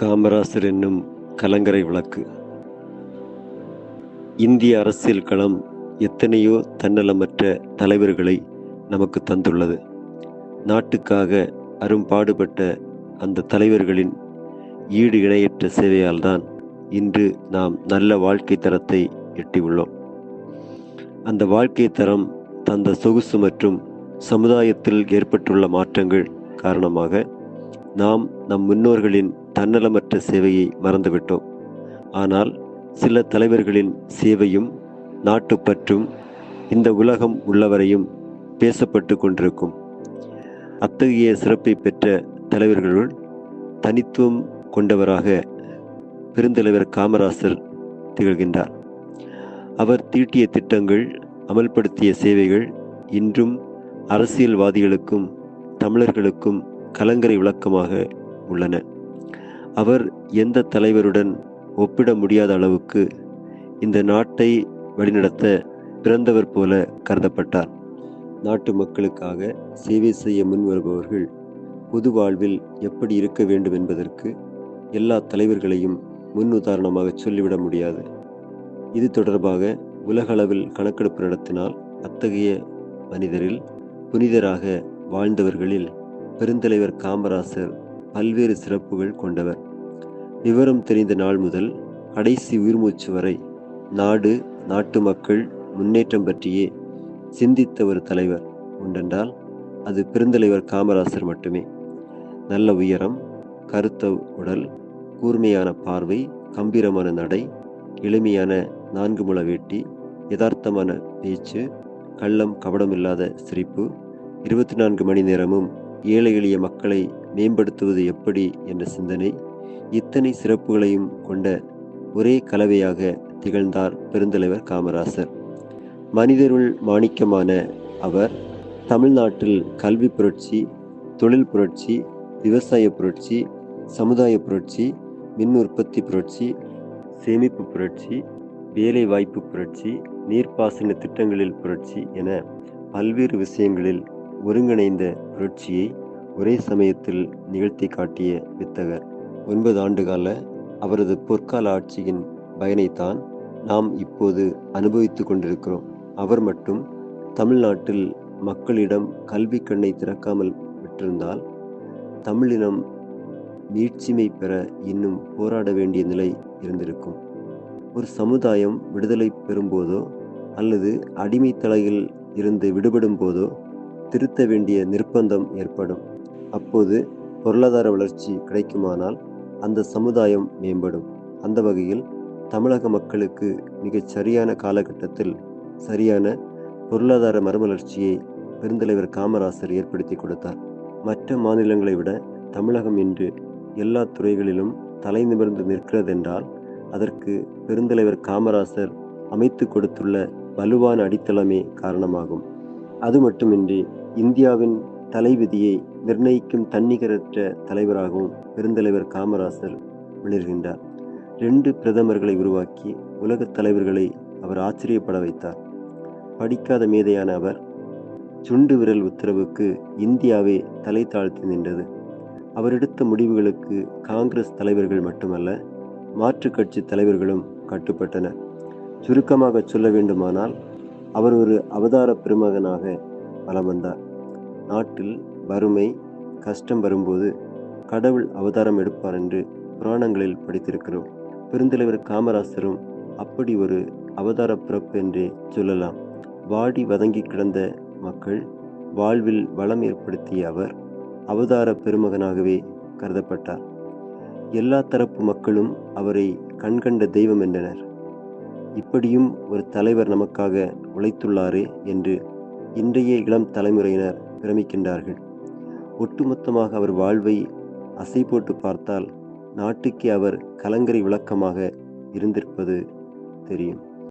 காமராசர் என்னும் கலங்கரை விளக்கு. இந்திய அரசியல் களம் எத்தனையோ தன்னலமற்ற தலைவர்களை நமக்கு தந்துள்ளது. நாட்டுக்காக அரும்பாடுபட்ட அந்த தலைவர்களின் ஈடு இணையற்ற சேவையால் தான் இன்று நாம் நல்ல வாழ்க்கை தரத்தை எட்டியுள்ளோம். அந்த வாழ்க்கை தரம் தந்த சொகுசு மற்றும் சமுதாயத்தில் ஏற்பட்டுள்ள மாற்றங்கள் காரணமாக நாம் நம் முன்னோர்களின் தன்னலமற்ற சேவையை மறந்துவிட்டோம். ஆனால் சில தலைவர்களின் சேவையும் நாட்டுப்பற்றும் இந்த உலகம் உள்ளவரையும் பேசப்பட்டு கொண்டிருக்கும். அத்தகைய சிறப்பை பெற்ற தலைவர்களுள் தனித்துவம் கொண்டவராக பெருந்தலைவர் காமராசர் திகழ்கின்றார். அவர் தீட்டிய திட்டங்கள் அமல்படுத்திய சேவைகள் இன்றும் அரசியல்வாதிகளுக்கும் தமிழர்களுக்கும் கலங்கரை விளக்கமாக உள்ளன. அவர் எந்த தலைவருடன் ஒப்பிட முடியாத அளவுக்கு இந்த நாட்டை வழிநடத்த பிறந்தவர் போல கருதப்பட்டார். நாட்டு மக்களுக்காக சேவை செய்ய முன்வருபவர்கள் பொது வாழ்வில் எப்படி இருக்க வேண்டும் என்பதற்கு எல்லா தலைவர்களையும் முன் உதாரணமாக சொல்லிவிட முடியாது. இது தொடர்பாக உலகளவில் கணக்கெடுப்பு நடத்தினால் அத்தகைய மனிதரில் புனிதராக வாழ்ந்தவர்களில் பெருந்தலைவர் காமராசர் பல்வேறு சிறப்புகள் கொண்டவர். விவரம் தெரிந்த நாள் முதல் கடைசி உயிர்மூச்சு வரை நாடு நாட்டு மக்கள் முன்னேற்றம் பற்றியே சிந்தித்த ஒரு தலைவர் உண்டென்றால் அது பெருந்தலைவர் காமராசர் மட்டுமே. நல்ல உயரம் கருத்த உடல் கூர்மையான பார்வை கம்பீரமான நடை எளிமையான நான்கு முள வேட்டி யதார்த்தமான பேச்சு கள்ளம் கபடமில்லாத சிரிப்பு இருபத்தி நான்கு மணி நேரமும் ஏழை எளிய மக்களை மேம்படுத்துவது எப்படி என்ற சிந்தனை இத்தனை சிறப்புகளையும் கொண்ட ஒரே கலவையாக திகழ்ந்தார் பெருந்தலைவர் காமராசர். மனிதருள் மாணிக்கமான அவர் தமிழ்நாட்டில் கல்வி புரட்சி தொழில் புரட்சி விவசாய புரட்சி சமுதாய புரட்சி மின் உற்பத்தி புரட்சி சேமிப்பு புரட்சி வேலை வாய்ப்பு புரட்சி நீர்ப்பாசன திட்டங்களில் புரட்சி என பல்வேறு விஷயங்களில் ஒருங்கிணைந்த புரட்சியை ஒரே சமயத்தில் நிகழ்த்தி காட்டிய வித்தகர். ஒன்பது ஆண்டுகால அவரது பொற்கால ஆட்சியின் பயனைத்தான் நாம் இப்போது அனுபவித்து கொண்டிருக்கிறோம். அவர் மட்டும் தமிழ்நாட்டில் மக்களிடம் கல்வி கண்ணை திறக்காமல் விட்டிருந்தால் தமிழினம் மீட்சிமை பெற இன்னும் போராட வேண்டிய நிலை இருந்திருக்கும். ஒரு சமுதாயம் விடுதலை பெறும்போதோ அல்லது அடிமை தலையில் இருந்து விடுபடும் போதோ திருத்த வேண்டிய நிர்பந்தம் ஏற்படும். அப்போது பொருளாதார வளர்ச்சி கிடைக்குமானால் அந்த சமுதாயம் மேம்படும். அந்த வகையில் தமிழக மக்களுக்கு மிகச் சரியான காலகட்டத்தில் சரியான பொருளாதார மறுமலர்ச்சியை பெருந்தலைவர் காமராசர் ஏற்படுத்தி கொடுத்தார். மற்ற மாநிலங்களை விட தமிழகம் இன்று எல்லா துறைகளிலும் தலை நிமிர்ந்து நிற்கிறதென்றால் அதற்கு பெருந்தலைவர் காமராசர் அமைத்து கொடுத்துள்ள வலுவான அடித்தளமே காரணமாகும். அது மட்டுமின்றி இந்தியாவின் தலைவிதியை நிர்ணயிக்கும் தன்னிகரற்ற தலைவராகவும் பெருந்தலைவர் காமராசர் விளர்கின்றார் ரெண்டு பிரதமர்களை உருவாக்கி உலகத் தலைவர்களை அவர் ஆச்சரியப்பட வைத்தார். படிக்காத மேதையான அவர் சுண்டு விரல் உத்தரவுக்கு இந்தியாவே தலை தாழ்த்தி நின்றது. அவர் எடுத்த முடிவுகளுக்கு காங்கிரஸ் தலைவர்கள் மட்டுமல்ல மாற்றுக் கட்சி தலைவர்களும் கட்டுப்பட்டனர். சுருக்கமாக சொல்ல வேண்டுமானால் அவர் ஒரு அவதார பெருமகனாக வலம் வந்தார் நாட்டில் வறுமை கஷ்டம் வரும்போது கடவுள் அவதாரம் எடுப்பார் என்று புராணங்களில் படித்திருக்கிறோம். பெருந்தலைவர் காமராசரும் அப்படி ஒரு அவதார பிறப்பு என்றே சொல்லலாம். வாடி வதங்கி கிடந்த மக்கள் வாழ்வில் வளம் ஏற்படுத்திய அவர் அவதார பெருமகனாகவே கருதப்பட்டார். எல்லா தரப்பு மக்களும் அவரை கண்கண்ட தெய்வம் என்றனர். இப்படியும் ஒரு தலைவர் நமக்காக உழைத்துள்ளாரே என்று இன்றைய இளம் தலைமுறையினர் பிரமிக்கின்றார்கள். ஒட்டுமொத்தமாக அவர் வாழ்வை அசை போட்டு பார்த்தால் நாட்டுக்கே அவர் கலங்கரை விளக்கமாக இருந்திருப்பது தெரியும்.